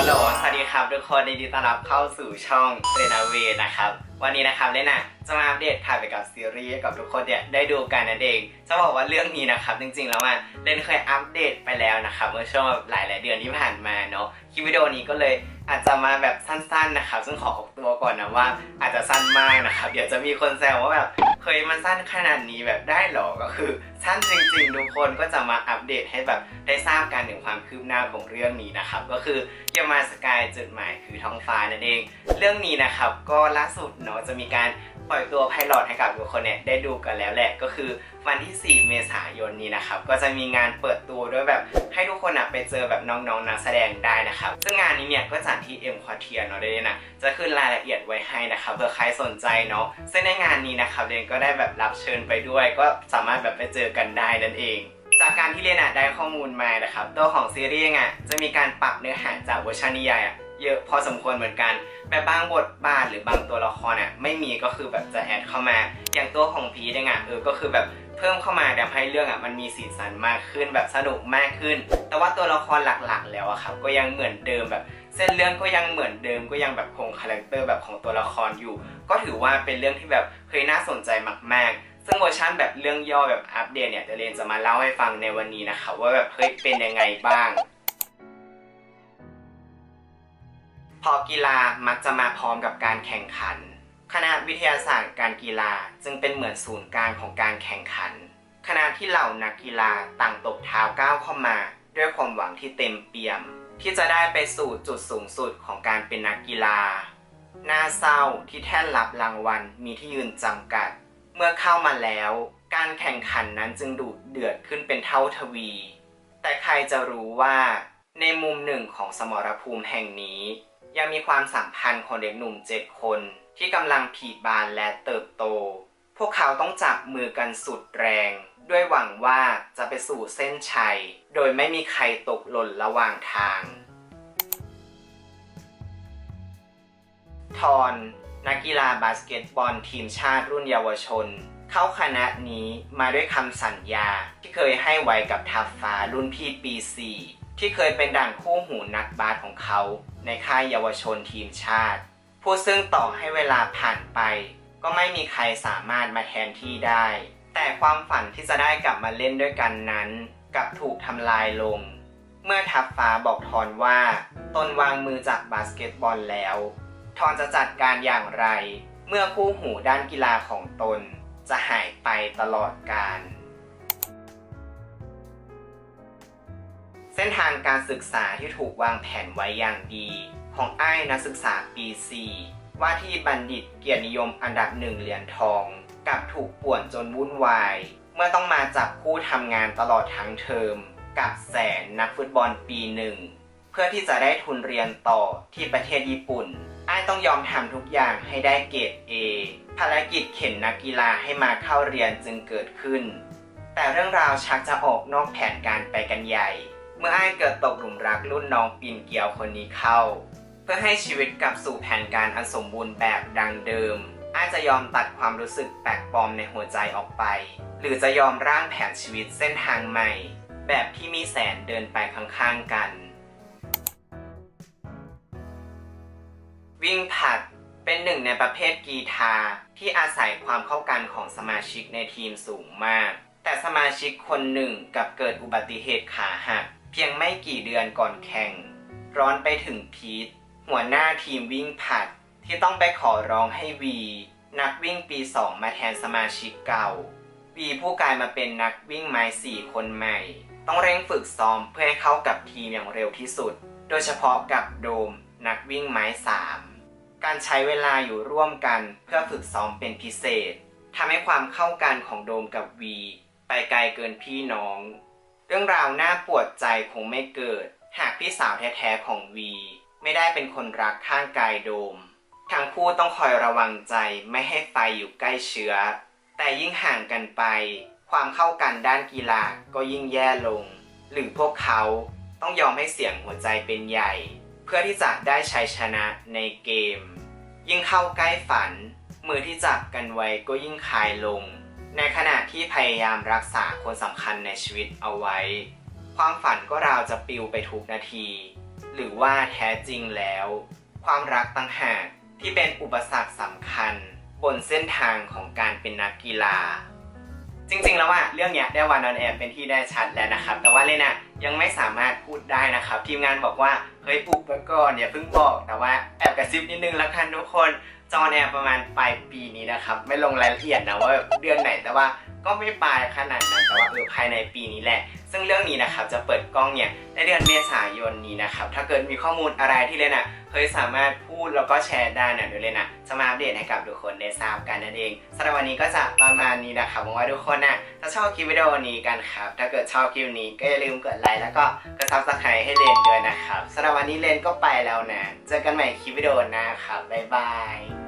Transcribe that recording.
ลโหลสวัสดีครับทุกคนยินดีต้อนรับเข้าสู่ช่องเรนาเวนะครับ วันนี้นะครับเล่นน่ะจะมาอัปเดตข่าวเกี่ยวกับซีรีส์กับทุกคนเนี่ยได้ดูกันนั่นเอง จะบอกว่าเรื่องนี้นะครับ จริงๆแล้วอะเล่นเคยอัปเดตไปแล้วนะครับเมื่อช่วงหลายหลายๆเดือนที่ผ่านมาเนาะคลิปวิดีโอนี้ก็เลย อาจจะมาแบบสั้นๆนะครับ ซึ่งขอออกตัวก่อนนะว่า อาจจะสั้นมากนะครับเดี๋ยวจะมีคนแซวว่าแบบเคยมันสั้นขนาดนี้แบบได้หรอก็คือ สั้นจริงๆทุกคนก็จะมาอัปเดตให้แบบได้ทราบกันถึงความคืบหน้าของเรื่องนี้นะครับ ก็คือเกียมาสกายจุดหมายคือท้องฟ้านั่นเอง เรื่องนี้นะครับก็ล่าสุดเนาะจะมีการปล่อยตัวไพลอตให้กับทุกคนเนี่ยได้ดูกันแล้วแหละก็คือวันที่ 4 เมษายนนี้นะครับ ก็จะมีงานเปิดตัวด้วยแบบให้ทุกคนอะไปเจอแบบน้องๆนักแสดงได้นะครับ ซึ่งงานนี้เนี่ยก็จัดที่เอ็มควอเทียเนาะได้เลยนะ จะขึ้นรายละเอียดไว้ให้นะครับเผื่อใครสนใจเนาะซึ่งในงานนี้นะครับเรนก็ได้แบบรับเชิญไปด้วย ก็สามารถแบบไปเจอกันได้นั่นเองจากการที่เรนอะได้ข้อมูลมานะครับตัวของซีรีส์อะจะมีการปรับเนื้อหาจากเวอร์ชันนิยายอะเยอะพอสมควรเหมือนกันแบบบางบทบาทหรือบางตัวละครอะไม่มีก็คือแบบจะแอดเข้ามา อย่างตัวของพีดเองอะเออก็คือแบบเพิ่มเข้ามาทำให้เรื่องอะมันมีสีสันมากขึ้นแบบสนุกมากขึ้น แต่ว่าตัวละครหลักๆ แล้วอะครับก็ยังเหมือนเดิมแบบ เส้นเรื่องก็ยังเหมือนเดิมก็ยังแบบคงคาแรคเตอร์แบบของตัวละครอยู่ ก็ถือว่าเป็นเรื่องที่แบบเฮ้ยน่าสนใจมากๆ ซึ่งเวอร์ชันแบบเรื่องย่อแบบอัปเดตเนี่ยเดเรนจะมาเล่าให้ฟังในวันนี้นะคะว่าแบบเฮ้ยเป็นยังไงบ้างพอกีฬามักจะมาพร้อมกับการแข่งขัน คณะวิทยาศาสตร์การกีฬาจึงเป็นเหมือนศูนย์กลางของการแข่งขันขณะที่เหล่านักกีฬาต่างตบเท้าก้าวเข้ามา ด้วยความหวังที่เต็มเปี่ยม ที่จะได้ไปสู่จุดสูงสุดของการเป็นนักกีฬา น่าเศร้าที่แท่นรับรางวัลมีที่ยืนจำกัด เมื่อเข้ามาแล้ว การแข่งขันนั้นจึงดุเดือดขึ้นเป็นเท่าทวี แต่ใครจะรู้ว่าในมุมหนึ่งของสมรภูมิแห่งนี้ ยังมีความสัมพันธ์ของเด็กหนุ่มเจ็ดคน ที่กำลังผีบานและเติบโต พวกเขาต้องจับมือกันสุดแรง ด้วยหวังว่าจะไปสู่เส้นชัย โดยไม่มีใครตกหล่นระหว่างทาง ทอนนักกีฬาบาสเกตบอลทีมชาติรุ่นเยาวชน เข้าคณะนี้มาด้วยคำสัญญาที่เคยให้ไว้กับทัพฟ้ารุ่นพี่ปี 4 ที่เคยเป็นด่านคู่หูนักบาสของเขา ในค่ายเยาวชนทีมชาติ ผู้ซึ่งต่อให้เวลาผ่านไป ก็ไม่มีใครสามารถมาแทนที่ได้ แต่ความฝันที่จะได้กลับมาเล่นด้วยกันนั้นกลับถูกทำลายลง เมื่อทัพฟ้าบอกทอนว่า ตนวางมือจากบาสเกตบอลแล้ว ทอนจะจัดการอย่างไร เมื่อคู่หูด้านกีฬาของตน จะหายไปตลอดกาลเส้นทางการศึกษาที่ถูกวางแผนไว้อย่างดี ของไอ้นักศึกษาปี 4 ว่าที่บัณฑิตเกียรตินิยมอันดับหนึ่งเหรียญทอง กับถูกป่วนจนวุ่นวาย เมื่อต้องมาจับคู่ทำงานตลอดทั้งเทอม กับแสนนักฟุตบอลปีหนึ่ง เพื่อที่จะได้ทุนเรียนต่อที่ประเทศญี่ปุ่นไอ้ายต้องยอมทำทุกอย่างให้ได้เกรด A ภารกิจเข็นนักกีฬาให้มาเข้าเรียนจึงเกิดขึ้น แต่เรื่องราวชักจะออกนอกแผนการไปกันใหญ่ เมื่อไอ้ายเกิดตกหลุมรักรุ่นน้องปีนเกียวคนนี้เข้า เพื่อให้ชีวิตกลับสู่แผนการอันสมบูรณ์แบบดังเดิม อายจะยอมตัดความรู้สึกแปลกปลอมในหัวใจออกไป หรือจะยอมร่างแผนชีวิตเส้นทางใหม่ แบบที่มีแสนเดินไปข้างๆกัน วิ่งผัดเป็นหนึ่งในประเภทกีฬาที่อาศัยความเข้ากันของสมาชิกในทีมสูงมาก แต่สมาชิกคนหนึ่งกับเกิดอุบัติเหตุขาหัก เพียงไม่กี่เดือนก่อนแข่ง ร้อนไปถึงพีทหัวหน้าทีมวิ่งผัด ที่ต้องไปขอร้องให้วี นักวิ่งปี 2 มาแทนสมาชิกเก่า วีผู้กลายมาเป็นนักวิ่งไม้สี่คนใหม่ ต้องเร่งฝึกซ้อมเพื่อให้เข้ากับทีมอย่างเร็วที่สุด โดยเฉพาะกับโดม นักวิ่งไม้สามการใช้เวลาอยู่ร่วมกันเพื่อฝึกซ้อมเป็นพิเศษทำให้ความเข้ากันของโดมกับวีไปไกลเกินพี่น้อง เรื่องราวน่าปวดใจคงไม่เกิด หากพี่สาวแท้ๆของวี ไม่ได้เป็นคนรักข้างกายโดม ทั้งคู่ต้องคอยระวังใจไม่ให้ไฟอยู่ใกล้เชื้อ แต่ยิ่งห่างกันไป ความเข้ากันด้านกีฬาก็ยิ่งแย่ลง หรือพวกเขาต้องยอมให้เสียงหัวใจเป็นใหญ่ เพื่อที่จะได้ชัยชนะในเกม ยิ่งเข้าใกล้ฝัน มือที่จับกันไว้ก็ยิ่งคลายลง ในขณะที่พยายามรักษาคนสำคัญในชีวิตเอาไว้ ความฝันก็ราวจะปิวไปทุกนาที หรือว่าแท้จริงแล้ว ความรักต่างหาก ที่เป็นอุปสรรคสำคัญ บนเส้นทางของการเป็นนักกีฬา จริงๆแล้วว่าเรื่องเนี้ยได้วันออนแอร์เป็นที่ได้ชัดแล้วนะครับ แต่ว่าเลน่ะยังไม่สามารถพูดได้นะครับ ทีมงานบอกว่าเฮ้ยอุบไว้ก่อนอย่าเพิ่งบอกแต่ว่าแอบกระซิบนิดนึงแล้วกันทุกคนจออนแอร์ประมาณปลายปีนี้นะครับ ไม่ลงรายละเอียดนะว่าเดือนไหนแต่ว่า ก็ไม่ปลายขนาดนั้นแต่ว่าเออภายในปีนี้แหละ ซึ่งเรื่องนี้นะครับจะเปิดกล้องเนี่ยในเดือนเมษายนนี้นะครับถ้าเกิดมีข้อมูลอะไรที่เลน่ะเคยสามารถพูดแล้วก็แชร์ได้นี่ยเดี๋ยวเลน่ะจะมาอัปเดตให้กับทุกคนได้ทราบกันนั่นเองสำหรับวันนี้ก็จะประมาณนี้นะครับหวังว่าทุกคนน่ะจะชอบคลิปวิดีโอนี้กันครับถ้าเกิดชอบคลิปนี้ก็อย่าลืมกดไลค์แล้วก็กดซับสไครต์ให้เลนด้วยนะครับสำหรับวันนี้เลนก็ไปแล้วนะเจอกันใหม่คลิปวิดีโอหน้าครับบ๊ายบาย